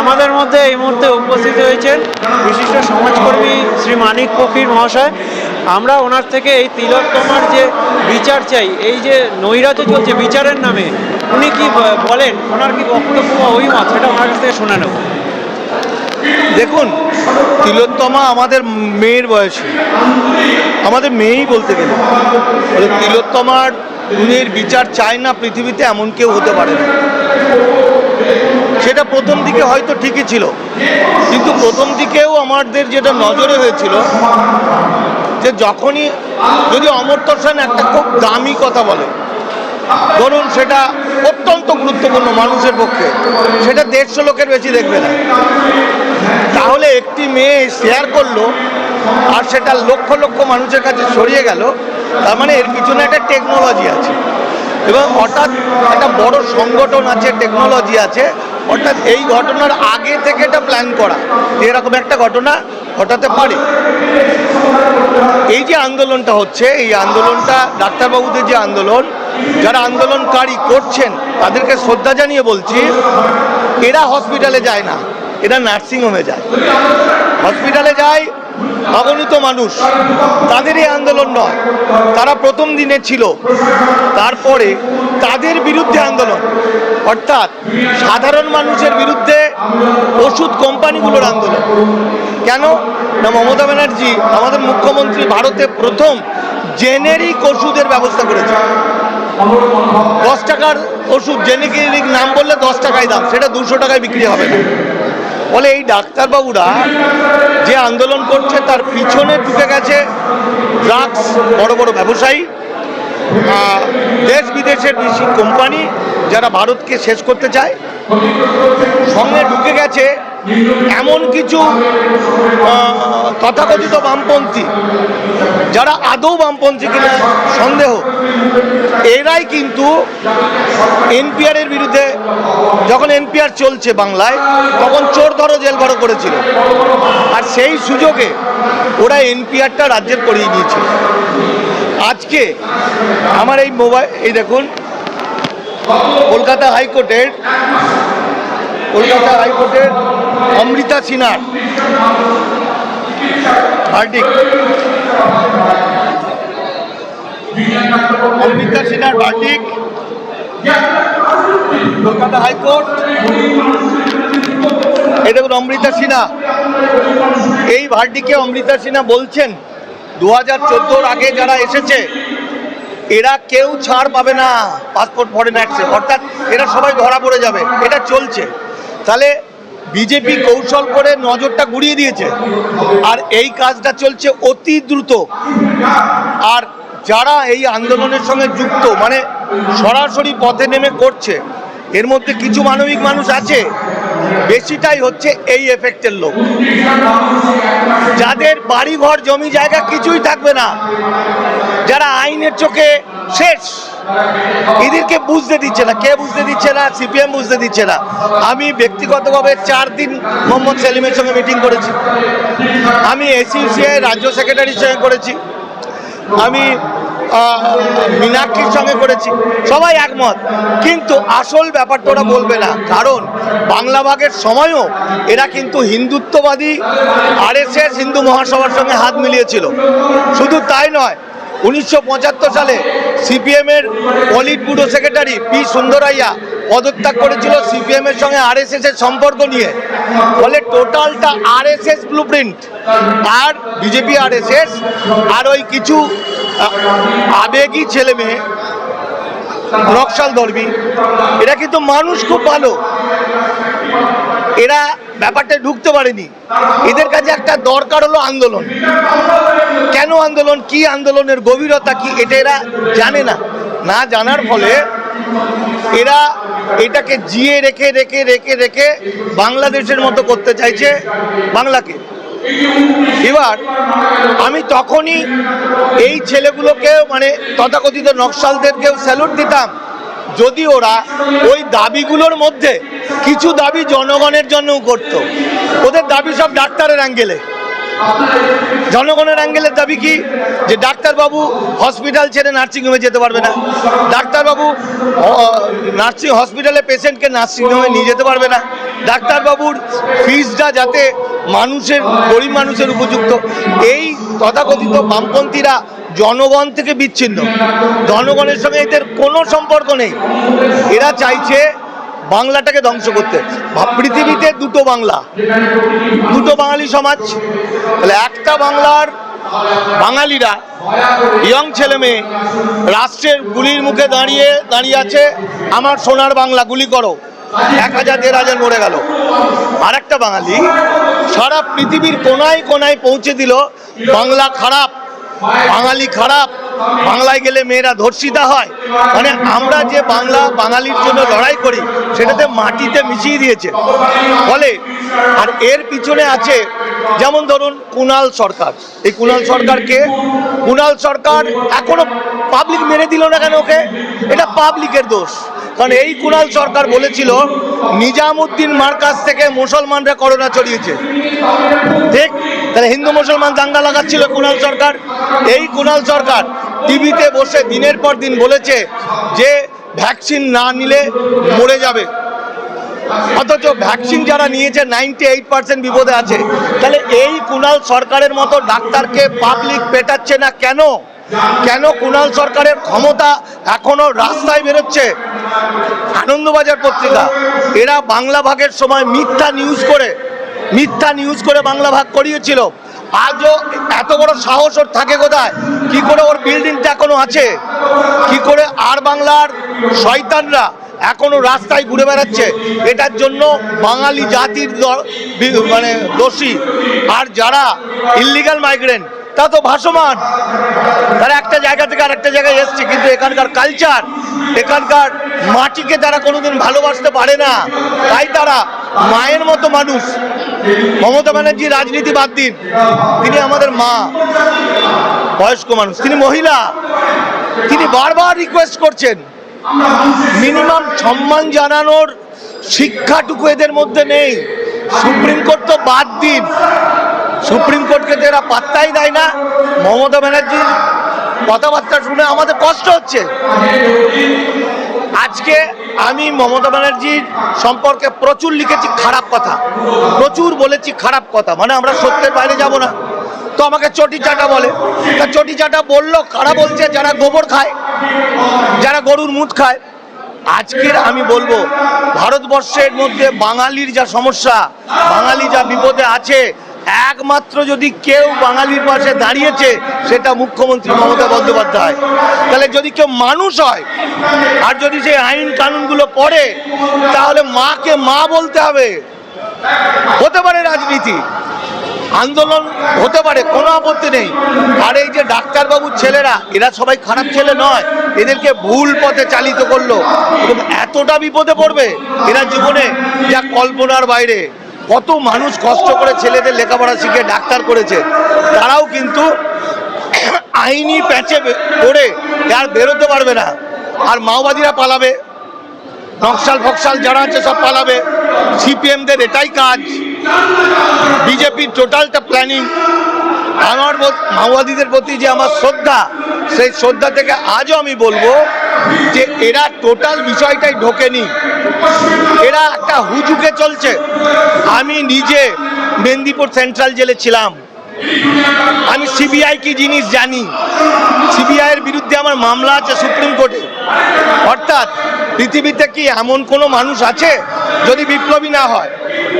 আমাদের মধ্যে এই মুহূর্তে উপস্থিত হয়েছেন বিশিষ্ট সমাজকর্মী শ্রী মানিক ফকির মহাশয়। আমরা ওনার থেকে এই তিলোত্তমার যে বিচার চাই, এই যে নৈরাজ্য চলছে বিচারের নামে, উনি কি বলেন? ওনার কি বক্তব্য ওই অভিমত? সেটা ওনার কাছ থেকে শুনে নেব। দেখুন তিলোত্তমা আমাদের মেয়ের বয়সী। আমাদের মেয়েই বলতে গেলে। তিলোত্তমার গুণের বিচার চায় না, পৃথিবীতে এমন কেউ হতে পারে না। সেটা প্রথম দিকে হয়তো ঠিকই ছিল। কিন্তু প্রথম দিকেও আমাদের যেটা নজরে হয়েছিল, যে যখনই যদি অমর্ত্য সেন একটা খুব দামি কথা বলে, ধরুন সেটা অত্যন্ত গুরুত্বপূর্ণ মানুষের পক্ষে, সেটা দেড়শো লোকের বেশি দেখবে না। তাহলে একটি মেয়ে শেয়ার করল, আর সেটা লক্ষ লক্ষ মানুষের কাছে ছড়িয়ে গেল, তার মানে এর পিছনে একটা টেকনোলজি আছে। এবং হঠাৎ একটা বড় সংগঠন আছে টেকনোলজি আছে, অর্থাৎ এই ঘটনার আগে থেকে এটা প্ল্যান করা এরকম একটা ঘটনা ঘটাতে পারে। এই যে আন্দোলনটা হচ্ছে, এই আন্দোলনটা ডাক্তারবাবুদের যে আন্দোলন, যারা আন্দোলনকারী করছেন, তাদেরকে শ্রদ্ধা জানিয়ে বলছি, এরা হসপিটালে যায় না, এরা নার্সিংহোমে যায়। হসপিটালে যায় অগণিত মানুষ। তাদের এই আন্দোলন নয়, তারা প্রথম দিনে ছিল। তারপরে তাদের বিরুদ্ধে আন্দোলন। অর্থাৎ সাধারণ মানুষের বিরুদ্ধে ওষুধ কোম্পানিগুলোর আন্দোলন। কেন? না, মমতা ব্যানার্জি আমাদের মুখ্যমন্ত্রী ভারতে প্রথম জেনেরিক ওষুধের ব্যবস্থা করেছে। দশ টাকার ওষুধ, জেনেরিক নাম বললে দশ টাকায় দাম, সেটা দুশো টাকায় বিক্রি হবে না। এই ডাক্তারবাবুরা যে আন্দোলন করছে তার পিছনে ঢুকে গেছে ড্রাগস, বড় বড় ব্যবসায়ী দেশ বিদেশের বেশি কোম্পানি যারা ভারতকে শেষ করতে চায়। সঙ্গে ঢুকে গেছে এমন কিছু তথাকথিত বামপন্থী, যারা আদৌ বামপন্থী কিনা সন্দেহ, এরাই কিন্তু এনপিআর এর বিরুদ্ধে যখন এনপিআর চলছে বাংলায়, তখন চোর ধরো জেল ভরো করেছিল। আর সেই সুযোগে ওরা এনপিআরটা রাজ্যের করিয়ে দিয়েছিল। আজকে আমার এই মোবাইল এই দেখুন, কলকাতা হাইকোর্টের কলকাতা হাইকোর্টের অমৃতা সিনহার। ভার্ডিক অমৃতা সিনহার ভার্ডিক কলকাতা হাইকোর্ট। এই দেখুন, অমৃতা সিনহা। এই ভার্ডিকে অমৃতা সিনহা বলছেন দু হাজার চোদ্দোর আগে যারা এসেছে, এরা কেউ ছাড় পাবে না। পাসপোর্ট ফরেন অ্যাক্সে অর্থাৎ এরা সবাই ধরা পড়ে যাবে। এটা চলছে। তাহলে বিজেপি কৌশল করে নজরটা ঘুরিয়ে দিয়েছে। আর এই কাজটা চলছে অতি দ্রুত। আর যারা এই আন্দোলনের সঙ্গে যুক্ত মানে সরাসরি পথে নেমে করছে, এর মধ্যে কিছু মানবিক মানুষ আছে, বেশিটাই হচ্ছে এই এফেক্টের লোক। যাদের বাড়ি ঘর জমি জায়গা কিছুই থাকবে না, যারা আইনের চোখে শেষ এদেরকে বুঝতে দিচ্ছে না। কে বুঝতে দিচ্ছে না? সিপিএম বুঝতে দিচ্ছে না। আমি ব্যক্তিগতভাবে চার দিন মোহাম্মদ সেলিমের সঙ্গে মিটিং করেছি। আমি এসইউসিআই, রাজ্য সেক্রেটারির সঙ্গে করেছি। আমি মীনাক্ষীর সঙ্গে করেছি। সবাই একমত। কিন্তু আসল ব্যাপারটা ওরা বলবে না। কারণ বাংলা ভাগের সময়ও এরা কিন্তু হিন্দুত্ববাদী, আরএসএস, হিন্দু মহাসভার সঙ্গে হাত মিলিয়েছিল। শুধু তাই নয় উনিশশো পঁচাত্তর সালে সিপিএমের politburo secretary P Sundarayya পদত্যাগ করেছিল সিপিএম এর সঙ্গে আরএসএস এর সম্পর্ক নিয়ে। ফলে টোটালটা আরএসএস ব্লুপ্রিন্ট আর বিজেপি আরএসএস আর ওই কিছু আবেগী ছেলে মেয়ে নকশাল ধর্মী, এরা কিন্তু মানুষ খুব ভালো। এরা ব্যাপারটা ঢুকতে পারেনি। এদের কাছে একটা দরকার হলো আন্দোলন। কেন আন্দোলন? কি আন্দোলনের গভীরতা কি? এটা এরা জানে না। না জানার ফলে এরা এটাকে জিয়ে রেখে রেখে রেখে রেখে বাংলাদেশের মতো করতে চাইছে বাংলাকে। এবার আমি তখনই এই ছেলেগুলোকে মানে তথাকথিত নকশালদেরকেও স্যালুট দিতাম। যদি ওরা ওই দাবিগুলোর মধ্যে কিছু দাবি জনগণের জন্যও করত। ওদের দাবি সব ডাক্তারের অ্যাঙ্গেলে জনগণের অ্যাঙ্গেলের দাবি কি? যে ডাক্তারবাবু হসপিটাল ছেড়ে নার্সিংহোমে যেতে পারবে না। ডাক্তারবাবু নার্সিং হসপিটালে পেশেন্টকে নার্সিংহোমে নিয়ে যেতে পারবে না। ডাক্তারবাবুর ফিজটা যাতে মানুষের, গরিব মানুষের উপযুক্ত। এই তথাকথিত বামপন্থীরা জনগণ থেকে বিচ্ছিন্ন। জনগণের সঙ্গে এদের কোনো সম্পর্ক নেই। এরা চাইছে বাংলাটাকে ধ্বংস করতে। পৃথিবীতে দুটো বাংলা। দুটো বাঙালি সমাজ। তাহলে একটা বাংলার বাঙালিরা ইয়ং ছেলে মেয়ে রাষ্ট্রের গুলির মুখে দাঁড়িয়ে দাঁড়িয়ে আছে, আমার সোনার বাংলা, গুলি করো। এক হাজার দেড় হাজার মরে গেল। আর একটা বাঙালি সারা পৃথিবীর কোনায় কোনায় পৌঁছে দিল, বাংলা খারাপ, বাঙালি খারাপ, বাংলায় গেলে মেয়েরা ধর্ষিতা হয়। মানে আমরা যে বাংলা বাঙালির জন্য লড়াই করি, সেটাতে মাটিতে মিশিয়ে দিয়েছে। ফলে আর এর পিছনে আছে, যেমন ধরুন কুণাল সরকার। এই কুণাল সরকারকে কুণাল সরকার এখনও পাবলিক মেরে দিল না কেন ওকে? এটা পাবলিকের দোষ। কারণ এই কুণাল সরকার বলেছিল, নিজামুদ্দিন মার্কাজ থেকে মুসলমানরা করোনা ছড়িয়েছে। ঠিক তাহলে হিন্দু মুসলমান দাঙ্গা লাগাচ্ছিল কুণাল সরকার। এই কুণাল সরকার টিভিতে বসে দিনের পর দিন বলেছে যে, ভ্যাকসিন না নিলে মরে যাবে। অথচ ভ্যাকসিন যারা নিয়েছে নাইনটি এইট পার্সেন্ট বিপদে আছে। তাহলে এই কুণাল সরকারের মতো ডাক্তারকে পাবলিক পেটাচ্ছে না কেন? কেন কুণাল সরকারের ক্ষমতা এখনও রাস্তায় বেরোচ্ছে? আনন্দবাজার পত্রিকা। এরা বাংলা ভাগের সময় মিথ্যা নিউজ করে, মিথ্যা নিউজ করে বাংলা ভাগ করিয়েছিল। আজও এত বড় সাহস ওর থাকে কোথায়? কি করে ওর বিল্ডিংটা এখনও আছে? কি করে আর বাংলার শয়তানরা এখনও রাস্তায় ঘুরে বেড়াচ্ছে? এটার জন্য বাঙালি জাতির মানে দোষী। আর যারা ইল্লিগাল মাইগ্রেন্ট তা তো ভাসমান। তারা একটা জায়গা থেকে আর একটা জায়গায় এসছে, কিন্তু এখানকার কালচার এখানকার মাটিকে তারা কোনোদিন ভালোবাসতে পারে না। তাই তারা মায়ের মতো মানুষ। মমতা ব্যানার্জি রাজনীতি বাদ দিন, তিনি আমাদের মা। বয়স্ক মানুষ, তিনি মহিলা। তিনি বারবার রিকোয়েস্ট করছেন মিনিমাম সম্মান জানানোর শিক্ষাটুকু এদের মধ্যে নেই। সুপ্রিম কোর্ট তো বাদ দিন। সুপ্রিম কোর্টকে তো এরা পাত্তাই দেয় না। মমতা ব্যানার্জির কথাবার্তা শুনে আমাদের কষ্ট হচ্ছে। আজকে আমি মমতা ব্যানার্জির সম্পর্কে প্রচুর লিখেছি খারাপ কথা। প্রচুর বলেছি খারাপ কথা। মানে আমরা সত্যের বাইরে যাব না। তো আমাকে চটি চাটা বলে। তা চটি চাটা বলল, খারাপ বলছে, যারা গোবর খায়, যারা গরুর মুদ খায়। আজকের আমি বলব, ভারতবর্ষের মধ্যে বাঙালির যা সমস্যা, বাঙালি যা বিপদে আছে একমাত্র যদি কেউ বাঙালির পাশে দাঁড়িয়েছে, সেটা মুখ্যমন্ত্রী মমতা বন্দ্যোপাধ্যায়। তাহলে যদি কেউ মানুষ হয়, আর যদি সেই আইন কানুনগুলো পড়ে, তাহলে মাকে মা বলতে হবে। হতে পারে রাজনীতি। আন্দোলন হতে পারে, কোনো আপত্তি নেই। আর এই যে ডাক্তারবাবুর ছেলেরা, এরা সবাই খারাপ ছেলে নয়, এদেরকে ভুল পথে চালিত করল। এবং এতটা বিপদে পড়বে, এরা জীবনে যা কল্পনার বাইরে। কত মানুষ কষ্ট করে ছেলেদের লেখাপড়া শিখে ডাক্তার করেছে। তারাও কিন্তু আইনি প্যাচে পড়ে আর বেরোতে পারবে না। আর মাওবাদীরা পালাবে। নকশাল ফকশাল যারা আছে সব পালাবে। সিপিএমদের এটাই কাজ। বিজেপির টোটালটা প্ল্যানিং আমার মাওবাদীদের প্রতি যে আমার শ্রদ্ধা, সেই শ্রদ্ধা থেকে আজও আমি বলব যে এরা টোটাল বিষয়টাই ঢোকেনি। এরা একটা হুজুকে চলছে। আমি নিজে মেদিনীপুর সেন্ট্রাল জেলে ছিলাম। আমি সিবিআই কি জিনিস জানি? সিবিআই এর বিরুদ্ধে আমার মামলা আছে সুপ্রিম কোর্টে। পৃথিবীতে কি এমন কোনো মানুষ আছে? যদি বিপ্লবী না হয়,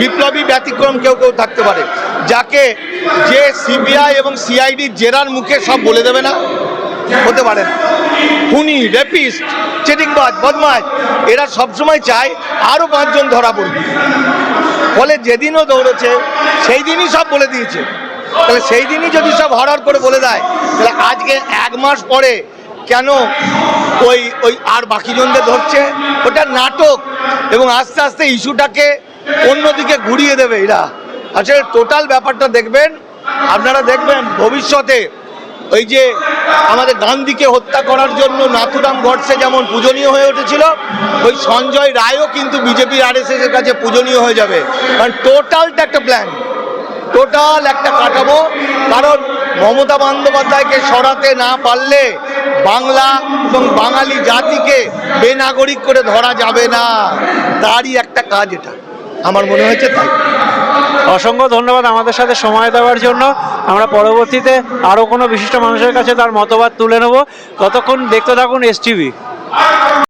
বিপ্লবী ব্যতিক্রম কেউ কেউ থাকতে পারে। যাকে যে সিবিআই এবং সিআইডি জেরার মুখে সব বলে দেবে না? হতে পারে না। খুনি, রেপিস্ট, চিটিংবাজ বদমাজ এরা সবসময় চায় আরও পাঁচজন ধরা পড়বে ফলে যেদিনও দৌড়েছে সেই দিনই সব বলে দিয়েছে। তাহলে সেই দিনই যদি সব হরর করে বলে দেয়, তাহলে আজকে এক মাস পরে কেন ওই ওই আর বাকিজনদের ধরছে। ওটা নাটক এবং আস্তে আস্তে ইস্যুটাকে অন্যদিকে ঘুরিয়ে দেবে এরা। আসলে টোটাল ব্যাপারটা দেখবেন। আপনারা দেখবেন ভবিষ্যতে ওই যে আমাদের গান্ধীকে হত্যা করার জন্য নাথুরাম গডসে যেমন পূজনীয় হয়ে উঠেছিল, ওই সঞ্জয় রায়ও কিন্তু বিজেপি আর এর কাছে পূজনীয় হয়ে যাবে। কারণ টোটালটা একটা প্ল্যান টোটাল একটা কাঠামো। কারণ মমতা বন্দ্যোপাধ্যায়কে সরাতে না পারলে বাংলা এবং বাঙালি জাতিকে বেনাগরিক করে ধরা যাবে না। তারই একটা কাজ এটা। আমার মনে হয়েছে তাই। অসংখ্য ধন্যবাদ আমাদের সাথে সময় দেওয়ার জন্য। আমরা পরবর্তীতে আরও কোনো বিশিষ্ট মানুষের কাছে তার মতবাদ তুলে নেব। ততক্ষণ দেখতে থাকুন এস